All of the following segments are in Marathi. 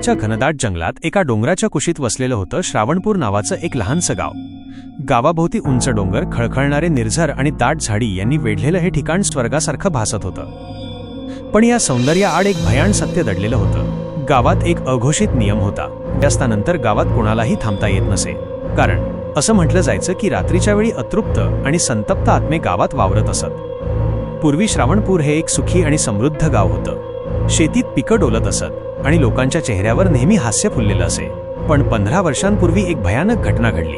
गुजरातच्या घनदाट जंगलात एका डोंगराच्या कुशीत वसलेलं होतं श्रावणपूर नावाचं एक लहानसं गाव. गावाभोवती उंच डोंगर खळखळणारे निर्झर आणि दाट झाडी यांनी वेढलेलं हे ठिकाण स्वर्गासारखं भासत होतं. पण या सौंदर्याआड एक भयाण सत्य दडलेलं होतं. गावात एक अघोषित नियम होता. व्यस्तानंतर गावात कोणालाही थांबता येत नसे. कारण असं म्हटलं जायचं की रात्रीच्या वेळी अतृप्त आणि संतप्त आत्मे गावात वावरत असत. पूर्वी श्रावणपूर हे एक सुखी आणि समृद्ध गाव होतं. शेतीत पिकं डोलत असत. आणि लोकांच्या चेहऱ्यावर नेहमी हास्य फुललेलं असे. पण पंधरा वर्षांपूर्वी एक भयानक घटना घडली.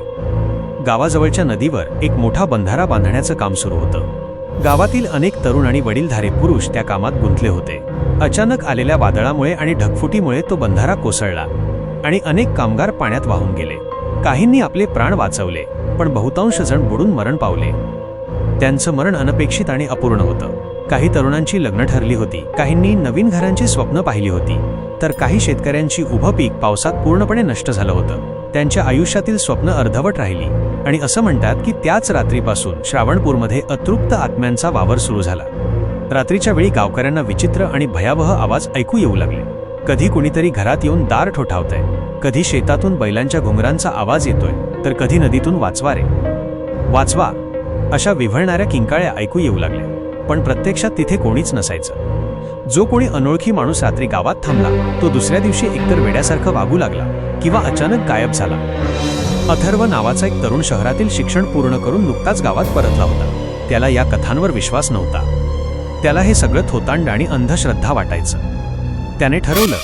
गावाजवळच्या नदीवर एक मोठा बंधारा बांधण्याचं काम सुरू होतं. गावातील अनेक तरुण आणि वडीलधारे पुरुष त्या कामात गुंतले होते. अचानक आलेल्या वादळामुळे आणि ढगफुटीमुळे तो बंधारा कोसळला आणि अनेक कामगार पाण्यात वाहून गेले. काहींनी आपले प्राण वाचवले पण बहुतांश जण बुडून मरण पावले. त्यांचं मरण अनपेक्षित आणि अपूर्ण होतं. काही तरुणांची लग्न ठरली होती. काहींनी नवीन घरांची स्वप्न पाहिली होती. तर काही शेतकऱ्यांची उभं पीक पावसात पूर्णपणे नष्ट झालं होतं. त्यांच्या आयुष्यातील स्वप्न अर्धवट राहिली. आणि असं म्हणतात की त्याच रात्रीपासून श्रावणपूरमध्ये अतृप्त आत्म्यांचा वावर सुरू झाला. रात्रीच्या वेळी गावकऱ्यांना विचित्र आणि भयावह आवाज ऐकू येऊ लागले. कधी कुणीतरी घरात येऊन दार ठोठावतंय. कधी शेतातून बैलांच्या घुंगरांचा आवाज येतोय. तर कधी नदीतून वाचवा रे. वाचवा. अशा विव्हळणाऱ्या किंकाळ्या ऐकू येऊ लागल्या. पण प्रत्यक्षात तिथे कोणीच नसायचं. जो कोणी अनोळखी माणूस रात्री गावात थांबला तो दुसऱ्या दिवशी एकतर वेड्यासारखं वागू लागला किंवा अचानक गायब झाला. अथर्व नावाचा एक तरुण शहरातील शिक्षण पूर्ण करून नुकताच गावात परतला होता. त्याला या कथांवर विश्वास नव्हता. त्याला हे सगळं थोतांड आणि अंधश्रद्धा वाटायचं. त्याने ठरवलं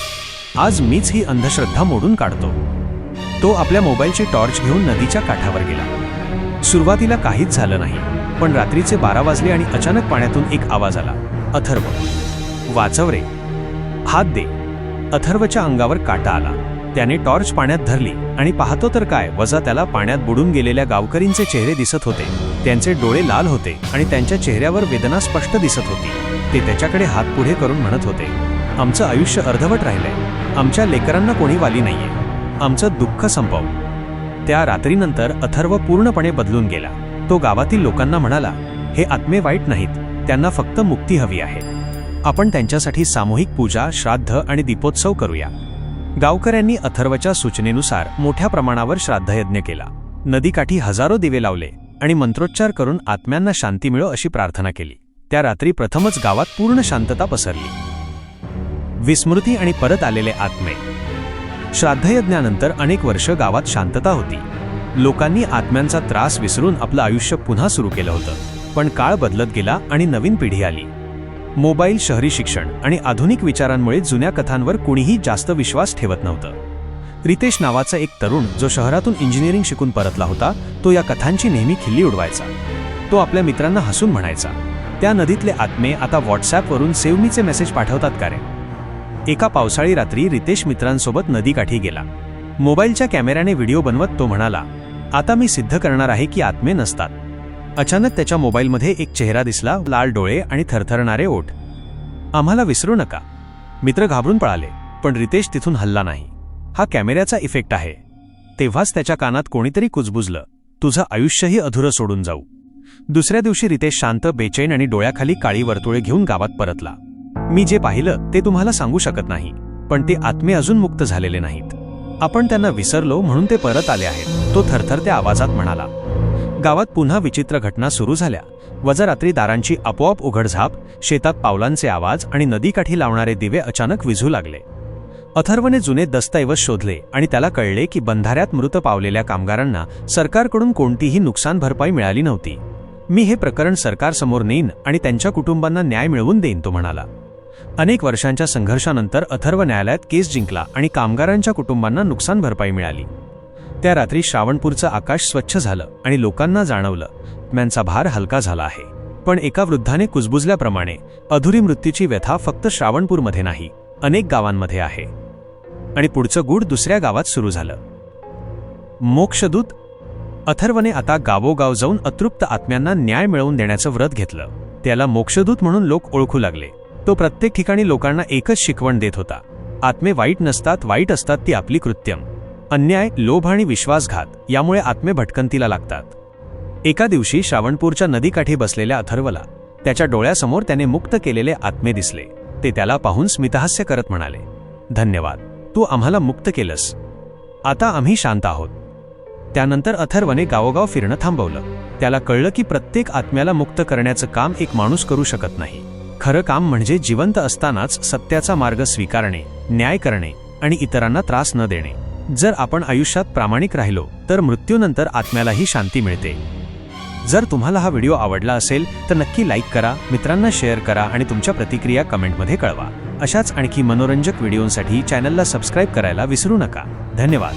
आज मीच ही अंधश्रद्धा मोडून काढतो. तो आपल्या मोबाईलची टॉर्च घेऊन नदीच्या काठावर गेला. सुरुवातीला काहीच झालं नाही. पण रात्रीचे बारा वाजले आणि अचानक पाण्यातून एक आवाज आला. अथर्व. वाचव रे. हात दे. अथर्वच्या अंगावर काटा आला. त्याने टॉर्च पाण्यात धरली आणि पाहतो तर काय वजा त्याला पाण्यात बुडून गेलेल्या गावकरींचे चेहरे दिसत होते. त्यांचे डोळे लाल होते आणि त्यांच्या चेहऱ्यावर वेदना स्पष्ट दिसत होती. ते त्याच्याकडे हात पुढे करून म्हणत होते आमचं आयुष्य अर्धवट राहिलंय. आमच्या लेकरांना कोणी वाली नाहीये. आमचं दुःख संपव. त्या रात्रीनंतर अथर्व पूर्णपणे बदलून गेला. तो गावातील लोकांना म्हणाला हे आत्मे वाईट नाहीत त्यांना फक्त मुक्ती हवी आहे. आपण त्यांच्यासाठी सामूहिक पूजा श्राद्ध आणि दीपोत्सव करूया. गावकऱ्यांनी अथर्वच्या सूचनेनुसार मोठ्या प्रमाणावर श्राद्धयज्ञ केला. नदीकाठी हजारो दिवे लावले आणि मंत्रोच्चार करून आत्म्यांना शांती मिळो अशी प्रार्थना केली. त्या रात्री प्रथमच गावात पूर्ण शांतता पसरली. विस्मृती आणि परत आलेले आत्मे. श्राद्धयज्ञानंतर अनेक वर्ष गावात शांतता होती. लोकांनी आत्म्यांचा त्रास विसरून आपलं आयुष्य पुन्हा सुरू केलं होतं. पण काळ बदलत गेला आणि नवीन पिढी आली. मोबाईल शहरी शिक्षण आणि आधुनिक विचारांमुळे जुन्या कथांवर कुणीही जास्त विश्वास ठेवत नव्हतं. रितेश नावाचा एक तरुण जो शहरातून इंजिनिअरिंग शिकून परतला होता तो या कथांची नेहमी खिल्ली उडवायचा. तो आपल्या मित्रांना हसून म्हणायचा त्या नदीतले आत्मे आता व्हॉट्सॲपवरून सेवमीचे मेसेज पाठवतात का रे? एका पावसाळी रात्री रितेश मित्रांसोबत नदीकाठी गेला. मोबाईलच्या कॅमेऱ्याने व्हिडिओ बनवत तो म्हणाला आता मी सिद्ध करणार आहे की आत्मे नसतात. अचानक त्याच्या मोबाईलमध्ये एक चेहरा दिसला लाल डोळे आणि थरथरणारे ओठ. आम्हाला विसरू नका. मित्र घाबरून पळाले पण रितेश तिथून हल्ला नाही. हा कॅमेऱ्याचा इफेक्ट आहे. तेव्हाच त्याच्या कानात कोणीतरी कुजबुजलं तुझं आयुष्यही अधुरं सोडून जाऊ. दुसऱ्या दिवशी रितेश शांत बेचैन आणि डोळ्याखाली काळी वर्तुळे घेऊन गावात परतला. मी जे पाहिलं ते तुम्हाला सांगू शकत नाही पण ते आत्मे अजून मुक्त झालेले नाहीत. आपण त्यांना विसरलो म्हणून ते परत आले आहेत. तो थरथरत्या आवाजात म्हणाला गावात पुन्हा विचित्र घटना सुरू झाल्या. वजरात्री दारांची आपोआप उघडझाप शेतात पावलांचे आवाज आणि नदीकाठी लावणारे दिवे अचानक विझू लागले. अथर्वने जुने दस्तऐवज शोधले आणि त्याला कळले की बंधाऱ्यात मृत पावलेल्या कामगारांना सरकारकडून कोणतीही नुकसान भरपाई मिळाली नव्हती. मी हे प्रकरण सरकारसमोर नेईन आणि त्यांच्या कुटुंबांना न्याय मिळवून देईन तो म्हणाला. अनेक वर्षांच्या संघर्षानंतर अथर्व न्यायालयात केस जिंकला आणि कामगारांच्या कुटुंबांना नुकसान भरपाई मिळाली. त्या रात्री श्रावणपूरचं आकाश स्वच्छ झालं आणि लोकांना जाणवलं त्यांचा भार हलका झाला आहे. पण एका वृद्धाने कुजबुजल्याप्रमाणे अधुरी मृत्यूची व्यथा फक्त श्रावणपूरमध्ये नाही अनेक गावांमध्ये आहे. आणि पुढचं गूढ दुसऱ्या गावात सुरू झालं. मोक्षदूत अथर्वने आता गावोगाव जाऊन अतृप्त आत्म्यांना न्याय मिळवून देण्याचं व्रत घेतलं. त्याला मोक्षदूत म्हणून लोक ओळखू लागले. तो प्रत्येक ठिकाणी लोकांना एकच शिकवण देत होता. आत्मे वाईट नसतात वाईट असतात ती आपली कृत्यम. अन्याय लोभ आणि विश्वासघात यामुळे आत्मे भटकंतीला लागतात. एका दिवशी श्रावणपूरच्या नदीकाठी बसलेल्या अथर्वला त्याच्या डोळ्यासमोर त्याने मुक्त केलेले आत्मे दिसले. ते त्याला पाहून स्मितहास्य करत म्हणाले धन्यवाद तू आम्हाला मुक्त केलंस. आता आम्ही शांत आहोत. त्यानंतर अथर्वने गावोगाव फिरणं थांबवलं. त्याला कळलं की प्रत्येक आत्म्याला मुक्त करण्याचं काम एक माणूस करू शकत नाही. खरं काम म्हणजे जिवंत असतानाच सत्याचा मार्ग स्वीकारणे न्याय करणे आणि इतरांना त्रास न देणे. जर आपण आयुष्यात प्रामाणिक राहिलो तर मृत्यूनंतर आत्म्यालाही शांती मिळते. जर तुम्हाला हा व्हिडिओ आवडला असेल तर नक्की लाईक करा मित्रांना शेअर करा आणि तुमच्या प्रतिक्रिया कमेंटमध्ये कळवा. अशाच आणखी मनोरंजक व्हिडिओंसाठी चॅनलला सबस्क्राईब करायला विसरू नका. धन्यवाद.